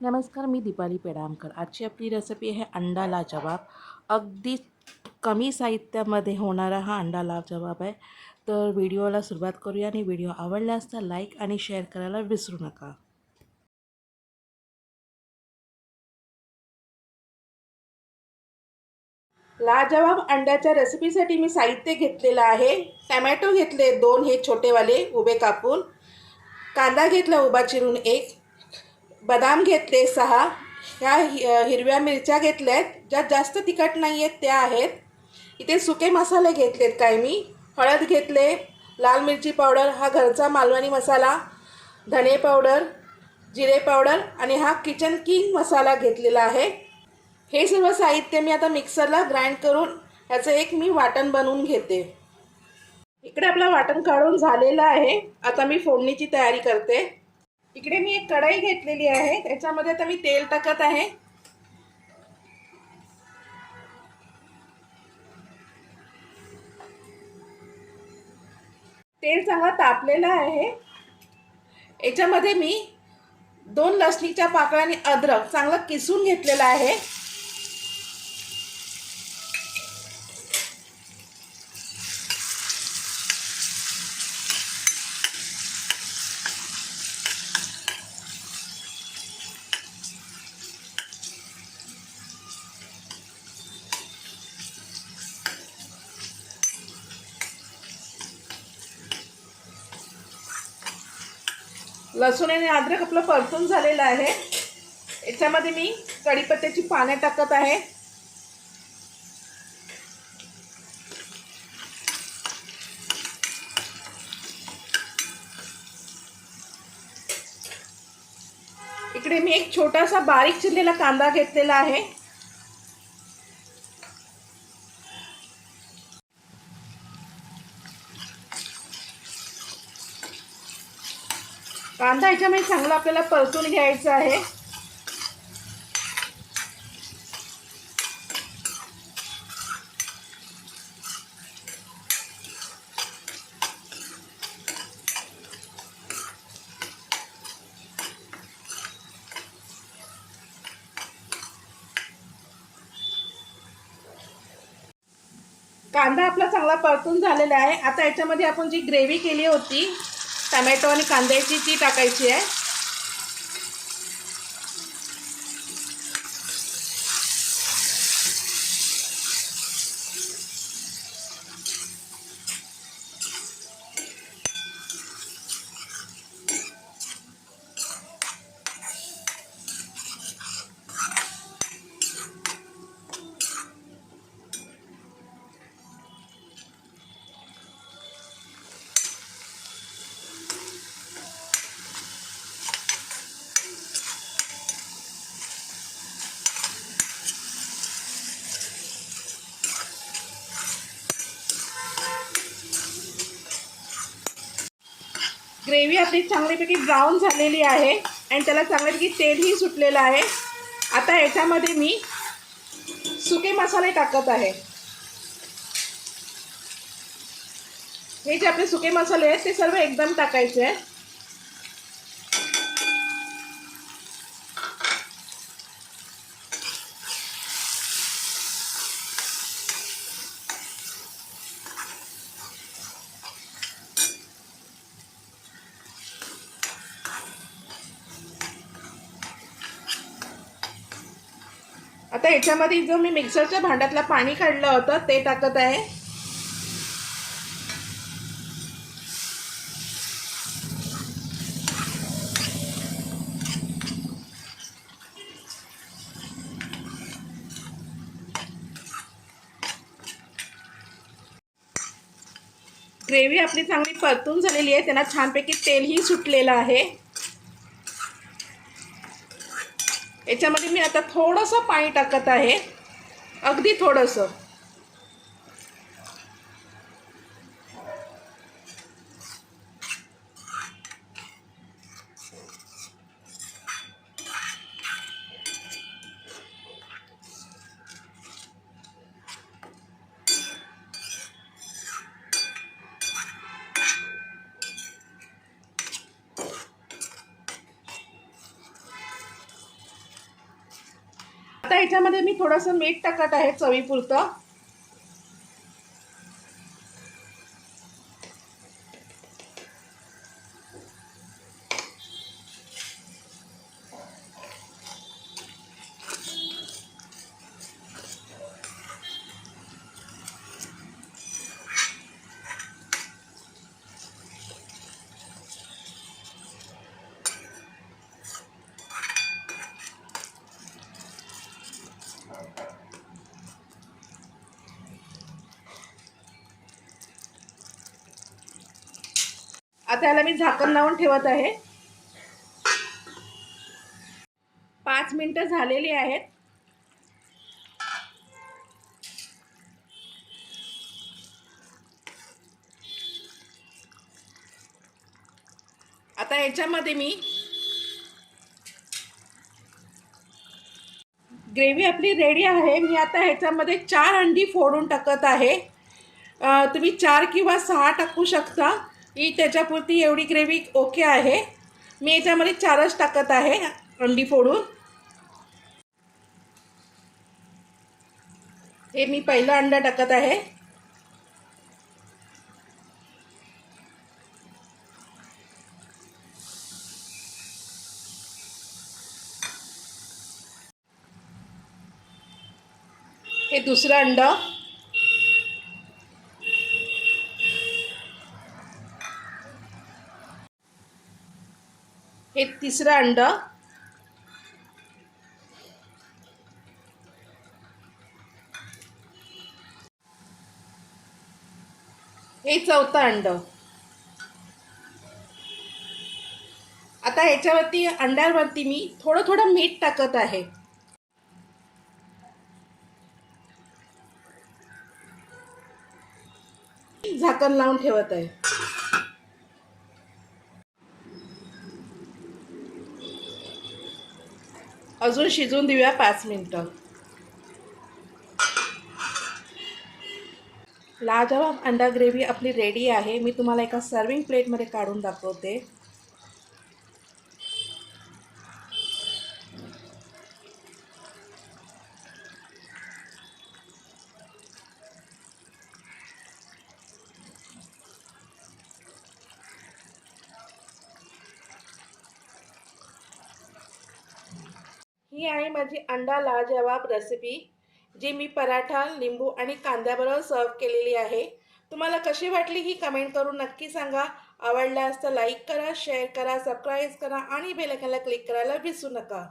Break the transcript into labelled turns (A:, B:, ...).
A: नमस्कार मी दीपाली पेडामकर. आजची आपली रेसिपी आहे अंडा लाजवाब. अगदी कमी साहित्यामध्ये होणारा हा अंडा लाजवाब आहे. तर व्हिडिओला सुरुवात करूया आणि व्हिडिओ आवडल्यास तर लाईक आणि शेअर करायला विसरू नका. लाजवाब अंड्याच्या रेसिपीसाठी मी साहित्य घेतलेलं आहे. टमॅटो घेतले दोन हे छोटेवाले उभे कापून. कांदा घेतला उभा चिरून एक. बदाम घेतले सहा. ह्या हि- हिरव्या मिरच्या घेतल्या आहेत ज्या जास्त तिखट नाही आहेत त्या आहेत. इथे सुके मसाले घेतलेत काय मी? हळद घेतले लाल मिरची पावडर हा घरचा मालवणी मसाला धने पावडर जिरे पावडर आणि हा किचन किंग मसाला घेतलेला आहे. हे सर्व साहित्य मी आता मिक्सरला ग्राइंड करून ह्याचं एक मी वाटण बनवून घेते. इकडे आपलं वाटण काढून झालेलं आहे. आता मी फोडणीची तयारी करते. इकडे मी एक कढई घेतलेली आहे. त्याच्यामध्ये आता मी तेल टाकत आहे. तेल चांगला तापलेलं आहे. याच्यामध्ये मी दोन लसणीच्या पाकळ्या आणि अद्रक चांगलं किसून घेतलेलं आहे. लसूण आणि अद्रक आपलं परतून झालेलं आहे. याच्यामध्ये मी कढीपत्त्याची पाने टाकत आहे. इकडे मी एक छोटासा बारीक चिरलेला कांदा घेतलेला आहे. कांदा याच्यामध्ये चांगला आपल्याला परतून घ्यायचा आहे. कांदा आपला चांगला परतून झालेला आहे. आता याच्यामध्ये आपण जी ग्रेव्ही केली होती टमॅटो आणि कांद्याची ती टाकायची आहे. ग्रेव्ही आपली चांगलीपैकी ब्राऊन झालेली आहे आणि त्याला चांगल्यापैकी तेलही सुटलेलं आहे. आता याच्यामध्ये मी सुके मसाले टाकत आहे. हे जे आपले सुके मसाले आहेत ते सर्व एकदम टाकायचे आहेत. आता याच्यामध्ये जो मी मिक्सरच्या भांड्यातलं पाणी काढलं होतं ते टाकत आहे. ग्रेव्ही आपली चांगली परतून झालेली आहे त्यांना छानपैकी तेलही सुटलेलं आहे. याच्यामध्ये मी आता थोडंसं पाणी टाकत आहे. अगदी थोडंसं. आता याच्यामध्ये मी थोडंसं मीठ टाकत आहे चवीपुरतं. आता याला मी झाकण लावून ठेवत आहे. पाच मिनिटं झालेली आहेत. आता याच्यामध्ये मी ग्रेव्ही आपली रेडी आहे. मी आता ह्याच्यामध्ये चार अंडी फोडून टाकत आहे. तुम्ही चार किंवा सहा टाकू शकता. ही त्याच्यापुरती एवढी ग्रेव्ही ओके आहे. मी याच्यामध्ये चारच टाकत आहे अंडी फोडून. हे मी पहिलं अंडा टाकत आहे. हे दुसरं अंडा. हे तिसरं अंडं. हे चौथं अंडं. आता ह्याच्यावरती अंड्यावरती मी थोडं थोडं मीठ टाकत आहे. झाकण लावून ठेवत आहे. अजून शिजून देऊया पाच मिनटं. लाजवाब अंडा ग्रेव्ही आपली रेडी आहे. मी तुम्हाला एका सर्विंग प्लेटमध्ये काढून दाखवते. ही आहे माझी अंडा लाजवाब रेसिपी जी मी पराठा लिंबू आणि कांद्याबरोबर सर्व केलेली आहे. तुम्हाला कशी वाटली ही कमेंट करून नक्की सांगा. आवडल्यास तर लाईक करा शेअर करा सबस्क्राईब करा आणि बेल क्लिक करायला विसरू नका.